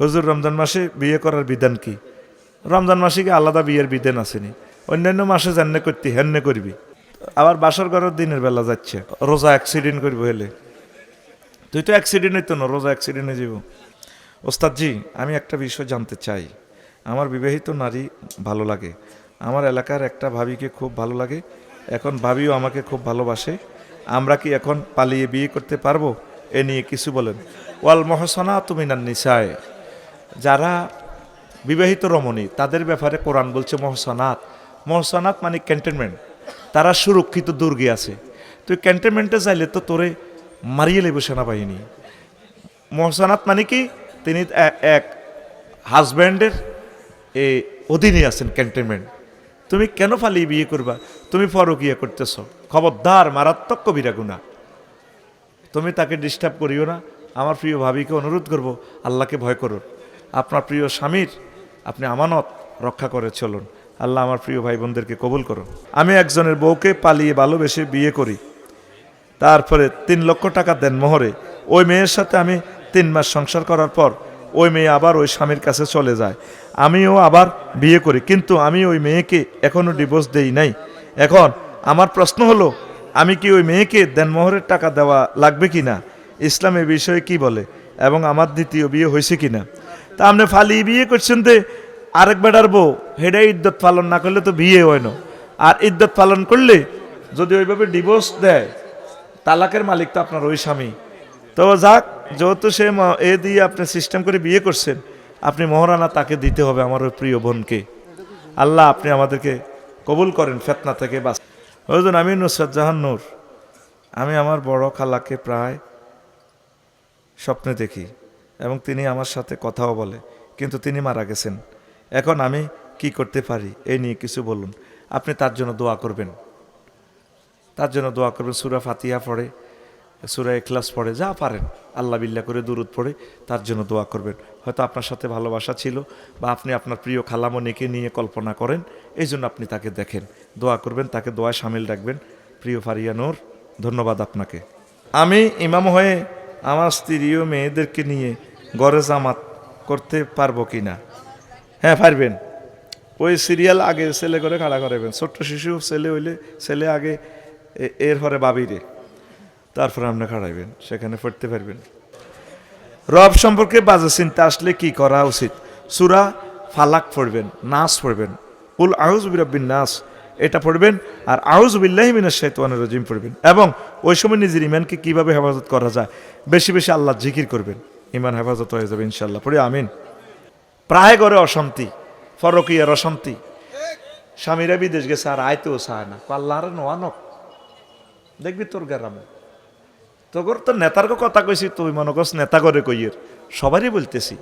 হুজুর, রমজান মাসে বিয়ে করার বিধান কি? রমজান মাসে কি আলাদা বিয়ের বিধান আসেনি? অন্যান্য মাসে জান্নে করতে হেন্নে করবি? আবার বাসর ঘরের দিনের বেলা যাচ্ছে, রোজা অ্যাক্সিডেন্ট করবি হলে। তুই তো অ্যাক্সিডেন্ট হইতো না, রোজা অ্যাক্সিডেন্ট হয়ে যাব। ওস্তাদজি, আমি একটা বিষয় জানতে চাই। আমার বিবাহিত নারী ভালো লাগে। আমার এলাকার একটা ভাবিকে খুব ভালো লাগে। এখন ভাবিও আমাকে খুব ভালোবাসে। আমরা কি এখন পালিয়ে বিয়ে করতে পারব? এ নিয়ে কিছু বলেন। ওয়াল মহসনা তুমি না নিশায় যারা বিবাহিত রমণী, তাদের ব্যাপারে কোরআন বলছে মহসনাত। মহসনাত মানে ক্যান্টনমেন্ট তারা সুরক্ষিত দুর্গে আছে। তুই ক্যান্টনমেন্টে চাইলে তো তোরে মারিয়ে লেবে সেনাবাহিনী। মহসানাত মানে কি? তিনি এক হাজব্যান্ডের এ অধীনে আছেন ক্যান্টনমেন্ট তুমি কেন ফালিয়ে বিয়ে করবা? তুমি পরকিয়া করতেছ। খবরদার, মারাত্মক কবিরা গুণা। তুমি তাকে ডিস্টার্ব করিও না। আমার প্রিয় ভাবিকে অনুরোধ করব, আল্লাহকে ভয় করুন আপনার প্রিয় স্বামীর আপনি আমানত রক্ষা করে চলুন। আল্লাহ আমার প্রিয় ভাই বোনদেরকে কবুল করুন। আমি একজনের বউকে পালিয়ে ভালোবেসে বিয়ে করি। তারপরে তিন লক্ষ টাকা দেন মোহরে। ওই মেয়ের সাথে আমি তিন মাস সংসার করার পর ওই মেয়ে আবার ওই স্বামীর কাছে চলে যায়। আমিও আবার বিয়ে করি, কিন্তু আমি ওই মেয়েকে এখনও ডিভোর্স দেই নাই। এখন আমার প্রশ্ন হলো, আমি কি ওই মেয়েকে দেনমোহরের টাকা দেওয়া লাগবে কি না ইসলাম বিষয়ে কি বলে? এবং আমার দ্বিতীয় বিয়ে হয়েছে কি না তা আপনি ফালিয়ে বিয়ে করছেন তো আরেক বেটার বউ, হেডে ইদ্যত পালন না করলে তো বিয়ে হয় না। আর ইদ্যত পালন করলে যদি ওইভাবে ডিভোর্স দেয়, তালাকের মালিক তো আপনার ওই স্বামী। তো যাক, যেহেতু সে এ দিয়ে আপনি সিস্টেম করে বিয়ে করছেন, আপনি মহারানা তাকে দিতে হবে আমার ওই প্রিয় বোনকে। আল্লাহ আপনি আমাদেরকে কবুল করেন ফেতনা থেকে বাস ওজন আমি নুসরাত জাহান নূর। আমি আমার বড় খালাকে প্রায় স্বপ্নে দেখি। এবং তিনি আমার সাথে কথাও বলে, কিন্তু তিনি মারা গেছেন। এখন আমি কি করতে পারি? এই নিয়ে কিছু বলুন। আপনি তার জন্য দোয়া করবেন। তার জন্য দোয়া করবেন। সুরা ফাতিয়া পড়ে, সুরা এখলাস পড়ে, যা পারেন। আল্লাহ বিল্লা করে দূরত পড়ে তার জন্য দোয়া করবেন। হয়তো আপনার সাথে ভালোবাসা ছিল বা আপনি আপনার প্রিয় খালামণিকে নিয়ে কল্পনা করেন, এই জন্য আপনি তাকে দেখেন। দোয়া করবেন, তাকে দোয়ায় সামিল রাখবেন। প্রিয় ফারিয়া নূর, ধন্যবাদ আপনাকে। আমি ইমাম হয়ে আমার স্ত্রী ও মেয়েদেরকে নিয়ে গড়ে জামাত করতে পারব কি না? হ্যাঁ পারবেন। ওই সিরিয়াল আগে ছেলে করে খাড়া করাবেন। ছোট্ট শিশু, ছেলে হইলে ছেলে আগে, এ- এর হরে বাবিরে। তারপর আপনি খাড়াইবেন, সেখানে পড়তে পারবেন। রব সম্পর্কে বাজে চিন্তা আসলে কি করা উচিত? সুরা ফালাক পড়বেন, নাস পড়বেন। উল আউজ বিরব্বিন নাস, এটা পড়বেন, আর আউজ বিল্লাহি মিনাশ শাইতানির রাজিম পড়বেন। এবং ওই সময় নিজের ইমানকে কীভাবে হেফাজত করা যায়? বেশি বেশি আল্লাহ জিকির করবেন। ইমান হেফাজত হয়ে যাবে ইনশাল্লাহ পড়ে, আমিন। প্রায় করে অশান্তি ফরকিয়ার অশান্তি। স্বামীরা বিদেশ গেছে, আর আয়তেও চায় না। পাল্লার নোয়া নক। দেখবি তোর গ্রামে। তোর তো নেতার কথা কইছি, তুই মনে করস নেতা করে কইয়ের। সবারই বলতেছি।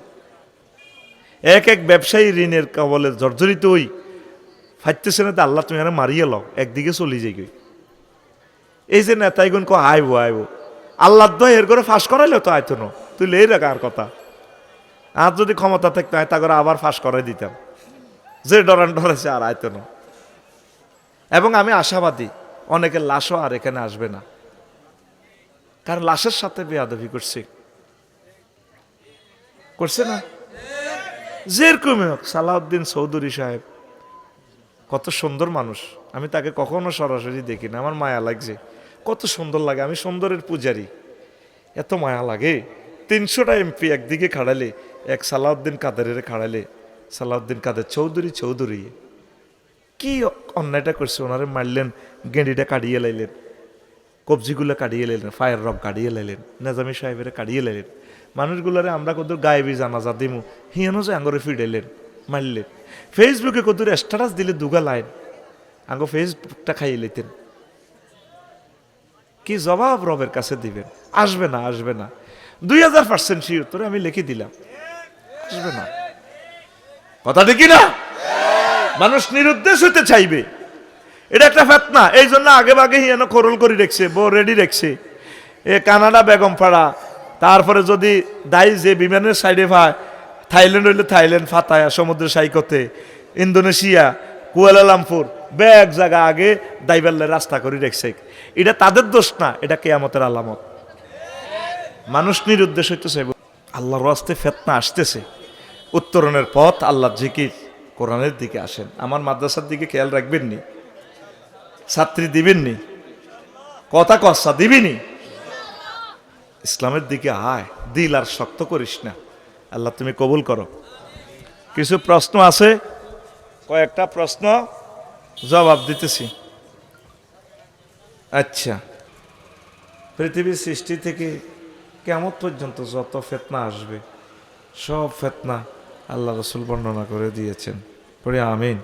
এক এক ব্যবসায়ী ঋণের কবলে জর্জরিত হই, ফাইতেছে না আল্লাহ তুমি আর মারিয়ে লও, একদিকে চলি যাই গই এই যে নেতাইগুন কো আইবো আইবো। আল্লাহ এর করে ফাঁস করাইলে তো আইতো না। তুই লেই রাখ আর কথা? আর যদি ক্ষমতা থাকতো তা করে আবার ফাঁস করাই দিতাম। যে ডরান ডরাইছে আর আইতো না। এবং আমি আশাবাদী, অনেকের লাশও আর এখানে আসবে না। কারণ লাশের সাথে বেয়াদবি করছে? করছে না? যেরকমই হোক, সালাউদ্দিন চৌধুরী সাহেব, কত সুন্দর মানুষ। আমি তাকে কখনো সরাসরি দেখি না। আমার মায়া লাগছে। কত সুন্দর লাগে। আমি সুন্দরের পূজারি। এত মায়া লাগে। তিনশোটা এমপি একদিকে খাড়ালে, এক সালাউদ্দিন কাদেরের খাড়ালে। সালাউদ্দিন কাদের চৌধুরী চৌধুরী। কি অন্যায়টা করছে? ওনারে মারলেন, গেঁড়িটা কাটিয়ে লাইলেন, কবজিগুলো কাটিয়ে লাইলেন, ফায়ার রক কাটিয়ে লাইলেন, নেজামি সাহেবের কাটিয়ে লাইলেন। মানুষগুলারে আমরা কত গায়েবি জানাজা দিমু, হিয়ানো যে আঙ্গরে ফিডাইলেন, মারলেন। ফেসবুকে কত স্ট্যাটাস দিলে দুগা লাইন, আঙ্গ ফেসবুকটা খাইয়ে লইতেন। কি জবাব রবের কাছে দিবেন? আসবে না আসবে না। দুই হাজার পার্সেন্ট শিওর তোরে আমি লিখে দিলাম। আসবে না। কথা দেখি না মানুষ নিরুদ্দেশ হতে চাইবে। এটা একটা ফেতনা। এই জন্য আগে বাগে হিয়ানো খরল করে রেখছে, বউ রেডি রেখছে। এ কানাডা বেগম পাড়া তারপরে যদি দায়ী যে বিমানের সাইডে ভাই, থাইল্যান্ড হইলে থাইল্যান্ড, ফাতায়া, সমুদ্র সাইকতে, ইন্দোনেশিয়া, কুয়ালালামপুর ব্যাগ জায়গা আগে দাইবাল্লে রাস্তা করে রেখছে। এটা তাদের দোষ না, এটা কেয়ামতের আলামত। মানুষ নিরুদ্দেশ হইতে চাইব আল্লাহর রাস্তে ফেতনা আসতেছে। উত্তরণের পথ আল্লাহ জিকির কোরআনের দিকে আসেন। আমার মাদ্রাসার দিকে খেয়াল রাখবেন নি ছাত্রী দিবেননি। কথা কসা দিবিনি। ইসলামের দিকে আয়, দিল আর শক্ত করিস না। আল্লাহ তুমি কবুল করো। কিছু প্রশ্ন আছে? কয়েকটা প্রশ্ন জবাব দিতেছি। আচ্ছা। পৃথিবীর সৃষ্টি থেকে কেমন পর্যন্ত যত ফেতনা আসবে, সব ফেতনা আল্লাহ রসুল বর্ণনা করে দিয়েছেন। পড়ে আমিন।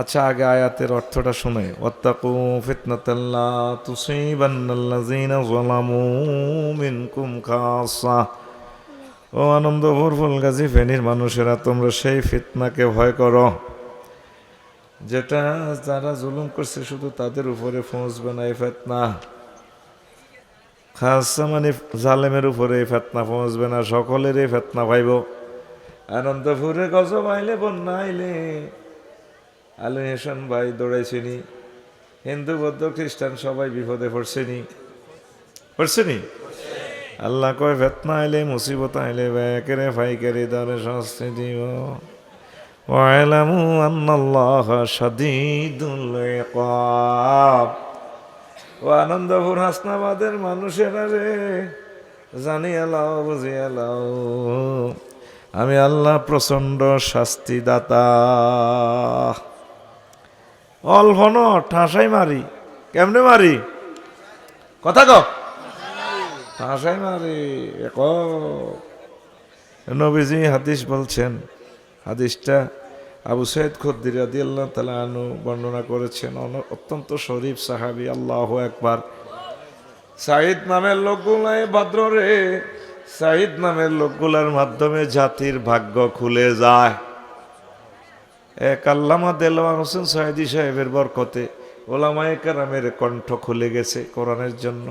আচ্ছা আগে আয়াতের অর্থটা শুনে, ওয়াত্তাকু ফিতনাতাল্লা তুসিবান্নাল্লাযীনা যালামু মিনকুম খাসা। ও আনন্দ ভরফুল গাজী, ফেনীর মানুষেরা, তোমরা সেই ফিতনাকে ভয় করো। যেটা যারা জুলুম করছে, শুধু তাদের উপরে পৌঁছবে না এই ফেতনা। খাসা মানে জালেমের উপরে ফেতনা পৌঁছবে না, সকলের ফেতনা পাইব। আনন্দপুরে গজব আইলে, বন্যা আইলে। আলু হেসন ভাই দৌড়াইছেনি। হিন্দু, বৌদ্ধ, খ্রিস্টান সবাই বিপদে পড়ছেনি। পড়ছেনি? আল্লাহ কয়, ফেতনা আইলে, মুসিবত আইলে, ব্যাকেরে, ফাইকারি, দরে শাস্তি দিব। ওয়ালামু আন্নাল্লাহ শাদীদুল ইকাব। ও আনন্দপুর হাসনাবাদের মানুষেরা রে জানি এলাও বুঝি এলাও আমি আল্লাহ প্রচণ্ড শাস্তিদাতা। অল্প ন ঠাসাই মারি। কেমনে মারি? কথা ক ঠাসাই মারি এক নবীজি হাদিস বলছেন, হাদিসটা আবু সৈয়দ খুদ্দির আদি আল্লাহ তালা বর্ণনা করেছেন অত্যন্ত শরীফ সাহাবি, আল্লাহ একবার সাইদ নামের লোকগুলাই ভদ্র রে। সাইদ নামের লোকগুলার মাধ্যমে জাতির ভাগ্য খুলে যায়। এক আল্লামা দেলোয়ার হোসেন সাহেদি সাহেবের বরকতে ওলামায়ে কারামের কণ্ঠ খুলে গেছে কোরআনের জন্য।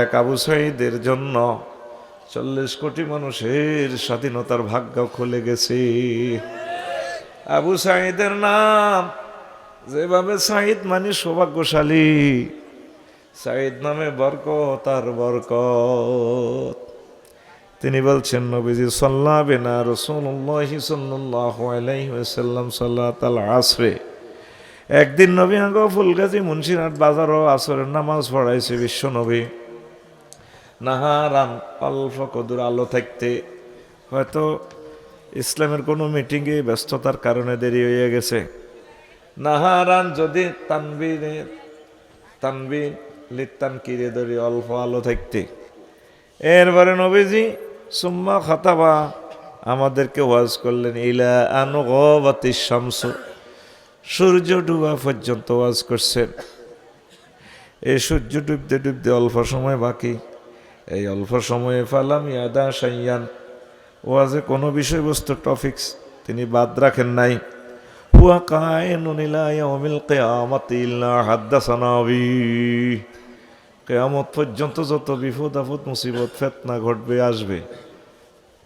এক আবু সাইদের জন্য চল্লিশ কোটি মানুষের স্বাধীনতার ভাগ্য খুলে গেছে। আবু সাইদের নাম। যেভাবে সাইদ মানে সৌভাগ্যশালী। সাইদ নামে বরকত আর বরকত। তিনি বলছেন, নবীজি সাল্লাহ বিনা রসুল্লাহি ওয়াসাল্লাম সাল্লাত আল আসরে। একদিন নবী আঙ্গ ফুলগাজী মুন্সিরহাট বাজারও আসরের নামাজ পড়াইছে বিশ্ব নবী। নাহারান অল্প কদুর আলো থাকতে হয়তো ইসলামের কোনো মিটিংয়ে ব্যস্ততার কারণে দেরি হয়ে গেছে। নাহারান যদি তানবিনে তানবিন লিত্তান কিরে ধরি অল্প আলো থাকতে। এরপরে নবীজি, সুম্মা খাতাবা, আমাদেরকে ওয়াজ করলেন, ইলা আনুগবাতি শামস। সূর্য ডুবা পর্যন্ত ওয়াজ করছেন। এই সূর্য ডুবতে ডুবতে অল্প সময় বাকি। এই অল্প সময়ে ফালাম ইয়াদা সাইয়ান ওয়াজে কোনো বিষয়বস্তু টপিক্স তিনি বাদ রাখেন নাই। হুয়া ইয়াউমিল কিয়ামাতি পর্যন্ত যত বিপদ আপদ, মুসিবত, ফেতনা ঘটবে, আসবে।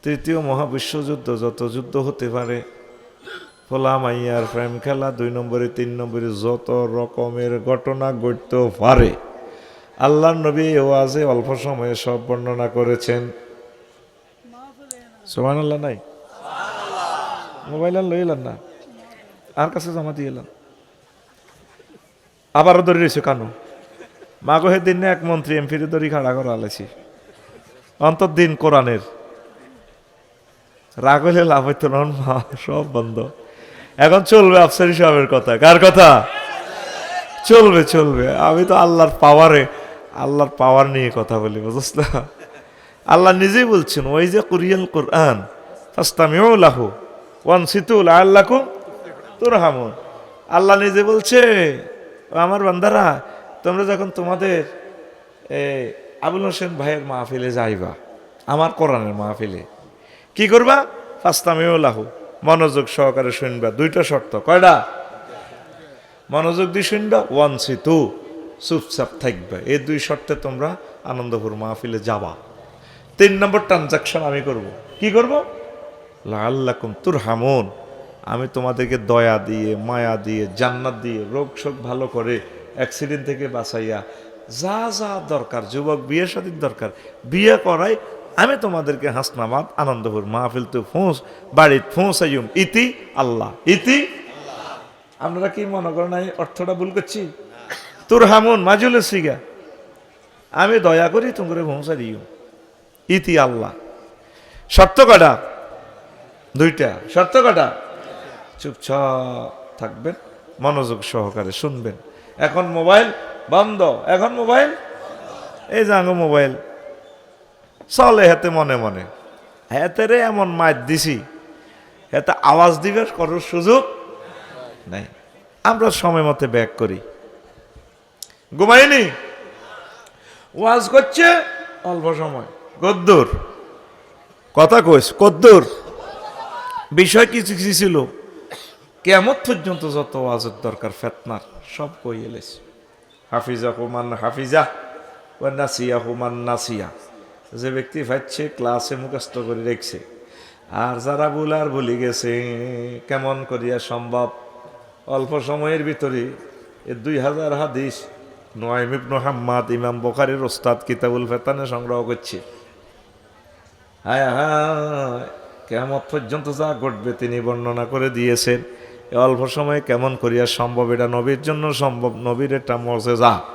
তৃতীয় মহাবিশ্বযুদ্ধ যত যুদ্ধ হতে পারে ফোলা মাইয়ার প্রেম খেলা, দুই নম্বরে, তিন নম্বরে, যত রকমের ঘটনা ঘটতেও পারে। আল্লাহ নবী ও আজে অল্প সময়ে সব বর্ণনা করেছেন। সোমান আল্লাহ নাই? মোবাইল আর না। আর কাছে জমা দিয়ে এলাম আবারও ধরে রয়েছে কানু। মাগো হে দিন এক মন্ত্রী এমপির দড়ি খাড়া করা আলেছি অন্তর দিন কোরআনের রাগ হইলে লাভ হইতো মা, সব বন্ধ। এখন চলবে আফসারি সাহেবের কথা। কার কথা? চলবে চলবে। আমি তো আল্লাহর পাওয়ারে আল্লাহর পাওয়ার নিয়ে কথা বলি, বুঝছ না? আল্লাহ নিজেই বলছেন, ওই যে কুরিয়াল কোরআন লাহু ওয়ান আল্লাহ নিজে বলছে, "ও আমার বান্দারা, তোমরা যখন তোমাদের আবুল হোসেন ভাইয়ের মাহফিলে যাইবা, আমার কোরআনের মাহফিলে, কি করবা? ফাস্তামিউ লাহু, মনোযোগ সহকারে শুনবা, দুইটা শর্ত, কয়টা? মনোযোগ দিয়ে শুনবা ওয়ান সি টু চুপচাপ থাকবে, এই দুই শর্তে তোমরা আনন্দপুর মাহফিলে যাবা। তিন নম্বর ট্রানজাকশন আমি করব। কি করব? লাল্লাকুম তুর হামুন আমি তোমাদেরকে দয়া দিয়ে, মায়া দিয়ে, জান্নাত দিয়ে, রোগ শোক ভালো করে অ্যাক্সিডেন্ট থেকে বাঁচাইয়া, যা যা দরকার, যুবক বিয়ে শাদীর দরকার, বিয়ে করাই আমি তোমাদেরকে হাসনাবাদ আনন্দপুর, মাহফিল তো ফোঁস, বাড়িত ফোঁস আইম ইতি আল্লাহ, ইতি আপনারা কি মনে করেন আমি অর্থটা ভুল করছি? তোর হামুন মাজুল সিগা আমি দয়া করি তোমরা ভোঁসা দিও ইতি আল্লাহ। শর্ত কটা দুইটা। শর্ত কটা চুপচাপ থাকবেন, মনোযোগ সহকারে শুনবেন। এখন মোবাইল বন্ধ। এখন মোবাইল? এই যাঙ্গ মোবাইল। চলে হাতে মনে মনে। হাতে রে এমন মাইর দিছি। হাতে আওয়াজ দিবে, করার সুযোগ নাই। আমরা সময় মতে ব্যাক করি। ঘুমাইনি? ওয়াজ করছে, অল্প সময়। কদ্দুর কথা কইস কদ্দুর বিষয় কিছু কিছু ছিল কেমন পর্যন্ত যত ওয়াজের দরকার ফেতনার সব কই এলেস। হাফিজা হুমান হাফিজা ও নাসিয়া হুমান নাসিয়া। যে ব্যক্তি পাচ্ছে ক্লাসে মুখস্থ করে রেখছে। আর যারা বুলার বলি গেছে কেমন করিয়া সম্ভব? অল্প সময়ের ভিতরে এ দুই হাজার হাদিস নোয়াইম ইবনু হাম্মাদ ইমাম বখারির ওস্তাদ কিতাবুল ফেতানে সংগ্রহ করছে। হায় হায় কেমন পর্যন্ত যা ঘটবে তিনি বর্ণনা করে দিয়েছেন। অল্প সময়ে কেমন করিয়া সম্ভব? এটা নবীর জন্য সম্ভব, নবীর এটা মজে যা